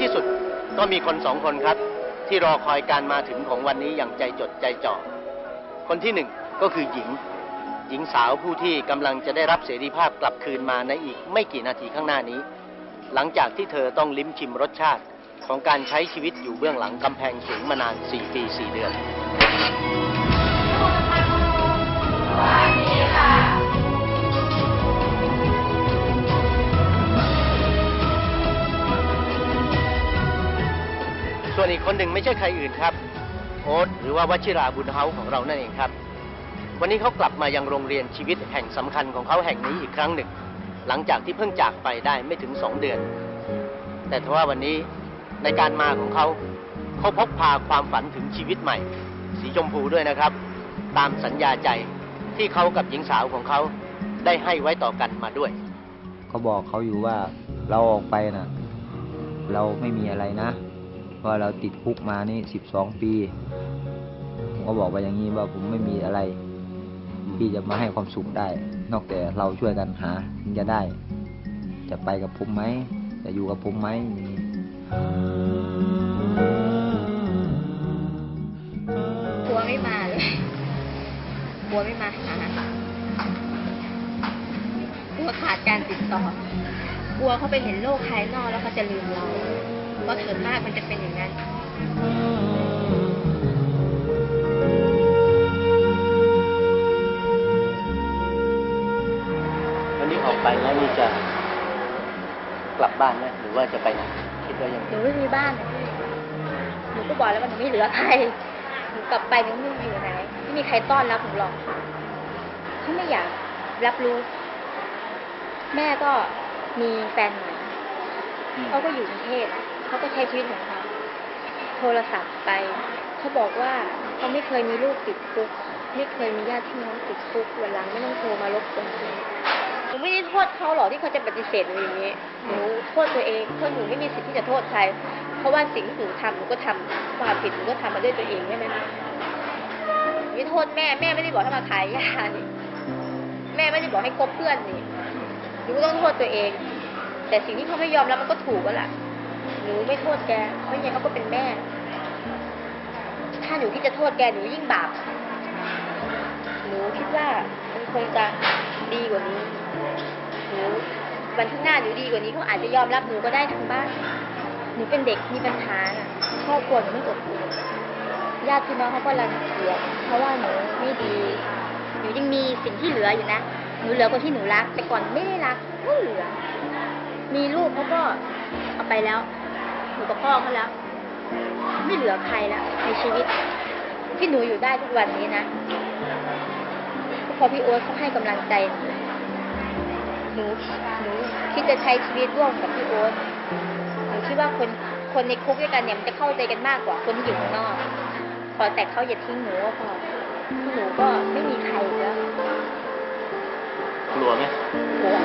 ที่สุดก็มีคนสองคนครับ ที่รอคอยการมาถึงของวันนี้อย่างใจจดใจจ่อ คนที่หนึ่งก็คือหญิง หญิงสาวผู้ที่กำลังจะได้รับเสรีภาพกลับคืนมาในอีกไม่กี่นาทีข้างหน้านี้ หลังจากที่เธอต้องลิ้มชิมรสชาติของการใช้ชีวิตอยู่เบื้องหลังกำแพงสูงมานาน 4 ปี 4 เดือน ส่วนอีกคนหนึ่งไม่ใช่ใครอื่นครับ โอ๊ตหรือว่าวชิราบุญเฮาของเรานั่นเองครับ วันนี้เขากลับมายังโรงเรียนชีวิตแห่งสำคัญของเขาแห่งนี้อีกครั้งหนึ่ง หลังจากที่เพิ่งจากไปได้ไม่ถึงสองเดือน แต่ทว่าวันนี้ในการมาของเขาเขาพกพาความฝันถึงชีวิตใหม่ สีชมพูด้วยนะครับ ตามสัญญาใจที่เขากับหญิงสาวของเขาได้ให้ไว้ต่อกันมาด้วยเขาบอกเขาอยู่ว่าเราออกไปนะเราไม่มีอะไรนะ พราะเราติดคุกมานี่สิบสองปี ผมก็บอกไปอย่างนี้ว่าผมไม่มีอะไร ที่จะมาให้ความสุขได้ นอกแต่เราช่วยกันหาถึงจะได้ จะไปกับผมไหมจะอยู่กับผมไหมนี้กลัวไม่มาเลยกลัวไม่มาหากลัวขาดการติดต่อกลัวเขาไปเห็นโลกภายนอกแล้วเขาจะลืมเรา เพราะส่วนมากมันจะเป็นอย่างนั้นวันนี้ออกไปแล้วนี่จะกลับบ้านไหมหรือว่าจะไปไหนคิดว่ายังหนูไม่มีบ้านนะพี่หนูก็บอกแล้วว่าหนูไม่เหลือใครหนูกลับไปหนูไม่รู้อยู่ไหนไม่มีใครต้อนรับหนูหรอกเขาไม่อยากรับรู้ แม่ก็มีแฟนใหม่เขาก็อยู่กรุงเทพ เขาก็ใช้ชีวิตของเขาโทรศัพท์ไปเขาบอกว่าเขาไม่เคยมีลูกติดคุกไม่เคยมีญาติพี่น้องติดคุกวันหลังไม่ต้องโทรมารบกวนคุณหนูไม่ได้โทษเขาหรอกที่เขาจะปฏิเสธหนูอย่างนี้หนูโทษตัวเองเพราะหนูไม่มีสิทธิ์ที่จะโทษใคร เพราะว่าสิ่งที่หนูทำหนูก็ทำความผิดหนูก็ทำมาด้วยตัวเองใช่ไหมไม่โทษแม่แม่ไม่ได้บอกให้มาขายยานี่แม่ไม่ได้บอกให้คบเพื่อนนี่หนูต้องโทษตัวเอง แต่สิ่งที่เขาไม่ยอมรับมันก็ถูกแล้วล่ะ นูไม่โทษแก เพราะยังไงเขาก็เป็นแม่ ถ้าหนูคิดจะโทษแกหนูยิ่งบาป หนูคิดว่ามันคงจะดีกว่านี้ หนูวันข้างหน้าหนูดีกว่านี้เขาอาจจะยอมรับหนูก็ได้ทางบ้าน หนูเป็นเด็กมีปัญหาน่ะครอบครัวหนูไม่อบอุ่นญาติพี่น้องเขาก็รังเกียจเพราะว่าหนูไม่ดี หนูยังมีสิ่งที่เหลืออยู่นะ หนูเหลือกว่าที่หนูรัก แต่ก่อนไม่ได้รักก็เหลือ มีลูกเขาก็เอาไปแล้ว อยู่กับพ่อเขาแล้ว ไม่เหลือใครแล้วในชีวิต ที่หนูอยู่ได้ทุกวันนี้นะก็เพราะพี่โอ๊ตเขาให้กำลังใจหนูหนูคิดจะใช้ชีวิตร่วมกับพี่โอ๊ตหนูคิดว่าคนคนในคุกด้วยกันเนี่ยมันจะเข้าใจกันมากกว่าคนที่อยู่ข้างนอกขอแต่เขาอย่าทิ้งหนูก็พอหนูก็ไม่มีใครแล้วกลัวไหมกลัว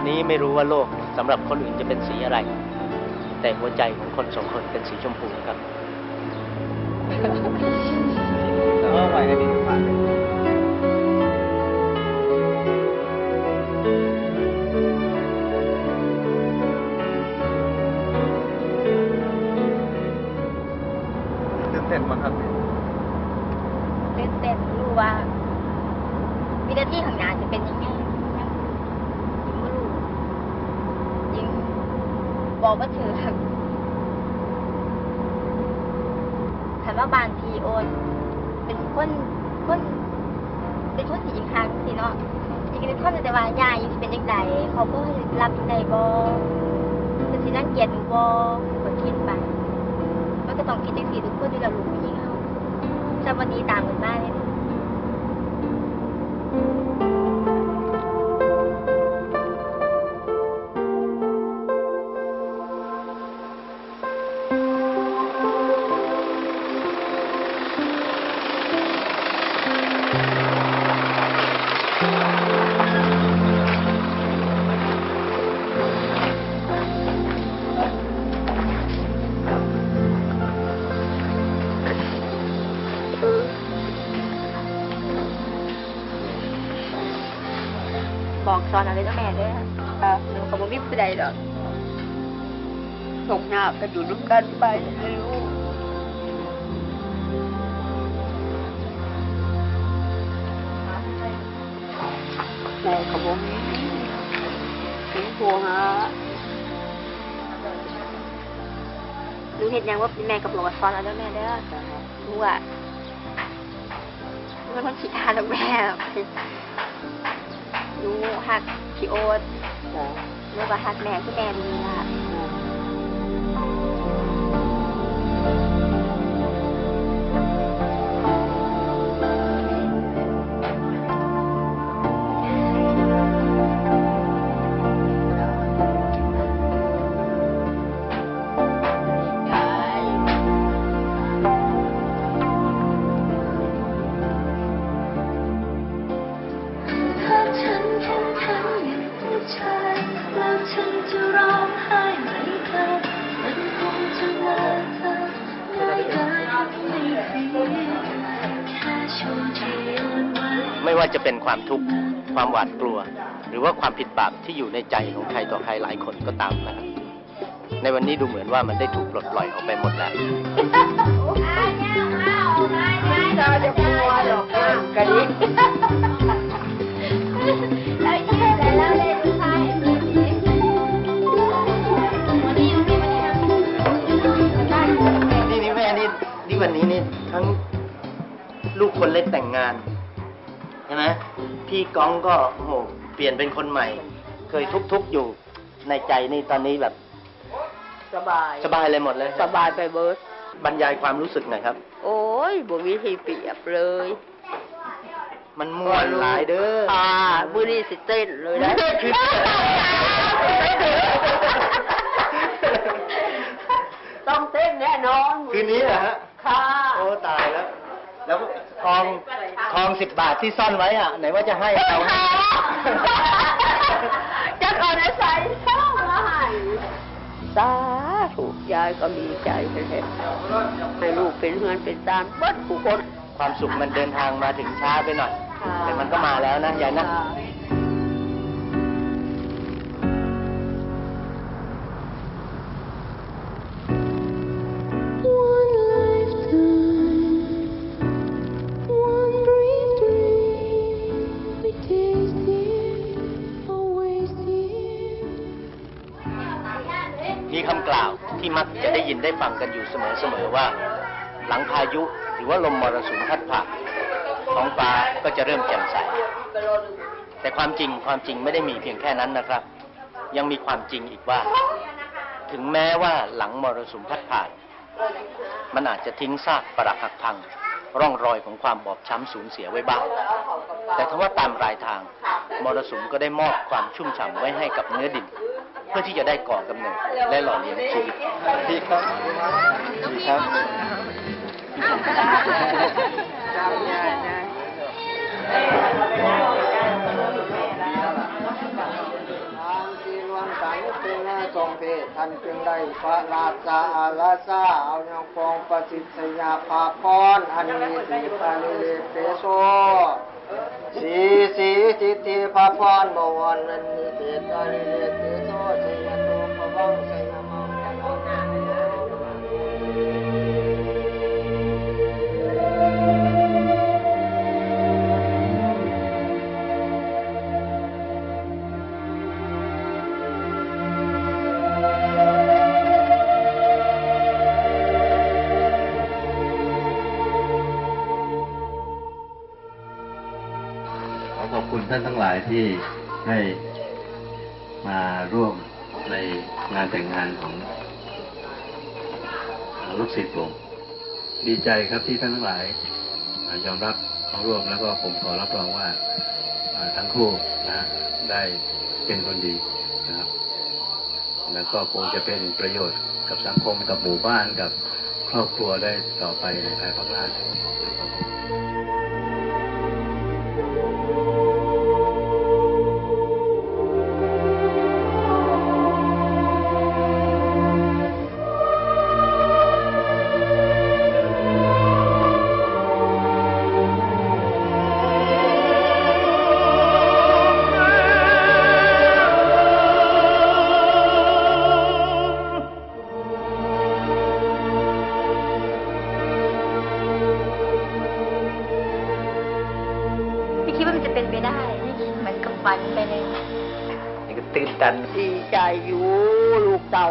ันนี้ไม่รู้ว่าโลกสำหรับคนอื่นจะเป็นสีอะไร แต่หัวใจของคนสองคนเป็นสีชมพูครับแล้ว่าไหวกันดีกว่าตื่นเต้นมากครับตื่นเต้นรู้ว่าวินาทีข้างหน้าจะเป็นยังไง บอกว่าถือครับถามว่าบางทีโอนเป็นคนคนเป็นคนที่ยิงทางสิเนาะยิงเป็นคนแต่ว่ายายยิงสิเป็นยังไงเขาก็รับยังไงบ่เป็นสินั่งเกียดหนูบ่ก็คิดไปมันก็ต้องคิดจังสีทุกคนอยู่แล้วลูกผู้หญิงเฮาจำวันนี้ตามกันมากเลยบอ อนอะไรนะแม่เด้อค่ะหนูก็บ่มีผู้ใดดอกส่งหน้าไปอยู่ร่วมกันไปให้ลูกแม่ก็บ่มีเป็นผัวหาหนูเห็นยังว่าแม่กับบอกว่าสอนเอาเด้อแม่เด้อหนูอะหนูเป็นคนขี้ทานแล้วแม่ หนูหักพี่โอ๊ตหนูก็หักแม่คือแม่ดีล่ะไม่ จะเป็นความทุกข์ความหวาดกลัว หรือว่าความผิดบาปที่อยู่ในใจของใครต่อใครหลายคนก็ตามนะครับ ในวันนี้ดูเหมือนว่ามันได้ถูกปลดปล่อยออกไปหมดแล้วเราจะกลัวหรอกกะดิเราเยี่ยมแล้วเล่นไพ่วันนี้วันนี้วันนี้นี่นี่แม่นี่นี่วันนี้นี่ทั้งลูกคนเล็กแต่งงานใช่ไหมพี่ก้องก็โอ้โหเปลี่ยนเป็นคนใหม่ เคยทุกข์ๆอยู่ในใจนี่ตอนนี้แบบ สบาย สบายเลยหมดเลยสบายไปเบิร์ดบรรยายความรู้สึกหน่อยครับ โอ้ยบ่มีที่เปรียบเลย มันม่วนหลายเด้ออ่ามื้อนี้สิเต้นเลยนะคือต้องเต้นแน่นอนคืนนี้เหรอฮะค่ะโอ้ตายแล้ว แล้ว ทองทองสิบบาทที่ซ่อนไว้อะ ไหนว่าจะให้เราจะก่อนจะใส่เศร้ามาให้สาถูกยายก็ดีใจแท้ๆให้ลูกเป็นเฮือนเป็นตามเบิดผู้คน ความสุขมันเดินทางมาถึงช้าไปหน่อยค่ะแต่มันก็มาแล้วนะยายนะ ยินได้ฟังกันอยู่เสมอๆว่า หลังพายุหรือว่าลมมรสุมพัดผ่านท้องฟ้าก็จะเริ่มแจ่มใส แต่ความจริงความจริงไม่ได้มีเพียงแค่นั้นนะครับ ยังมีความจริงอีกว่า ถึงแม้ว่าหลังมรสุมพัดผ่าน มันอาจจะทิ้งซากปรักหักพัง ร่องรอยของความบอบช้ำสูญเสียไว้บ้าง แต่ถ้าว่าตามรายทาง มรสุมก็ได้มอบความชุ่มฉ่ำไว้ให้กับเนื้อดิน เพื่อที่จะได้ก่อกำเนิดและหล่อเลี้ยงชีวิตดีครับดีครับทางที่ลวงสังเป็นนาทรงเพศท่านจึงได้พระราชาอาลาซาเอาแนวฟองประสิทธิ์สยาภาพรอันมีสีปานิเลเตโซสีสีทิ ติภาพรบวรนันนิเตตาลิเลเตโซสยโตภวังสยา ท่านทั้งหลายที่ได้มาร่วมในงานแต่งงานของลูกศิษย์ผมดีใจครับที่ท่านทั้งหลายยอมรับเข้าร่วมแล้วก็ผมขอรับรองว่าทั้งคู่นะได้เป็นคนดีนะครับ แล้วก็คงจะเป็นประโยชน์กับสังคมกับหมู่บ้านกับครอบครัวได้ต่อไปในภายภาคหน้า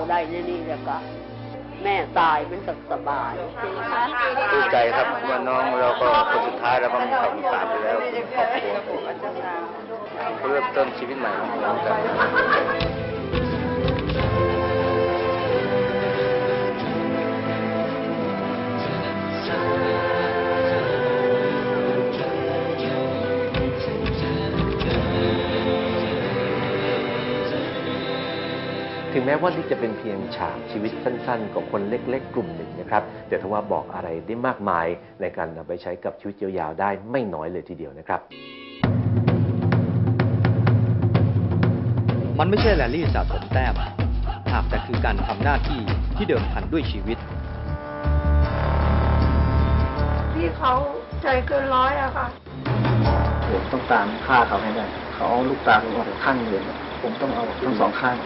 ได้ในนี่แล้วก็ แม่ตายมันสสบายดีใจครับว่าน้องเราก็คนสุดท้ายแล้วก็มีความสามไปแล้วครอบครัวเริ่มต้นชีวิตใหม่ของเรา ถึงแม้ว่านี่จะเป็นเพียงฉากชีวิตสั้นๆของคนเล็ก ๆ กลุ่มหนึ่งนะครับ แต่ทว่าบอกอะไรได้มากมายในการนำไปใช้กับชีวิตยาวๆได้ไม่น้อยเลยทีเดียวนะครับ มันไม่ใช่แรลลี่สะสมแต้มหากแต่คือการทำหน้าที่ที่เดิมพันด้วยชีวิต ที่เขาใจเกินร้อยอะค่ะ ผมต้องตามฆ่าเขาให้ได้ เขาเอาลูกตาผมออกข้างเดียวผมต้องเอาทั้งสองข้าง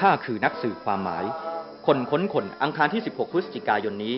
ข้าคือนักสื่อความหมาย คนค้นคนอังคารที่ 16 พฤศจิกายนนี้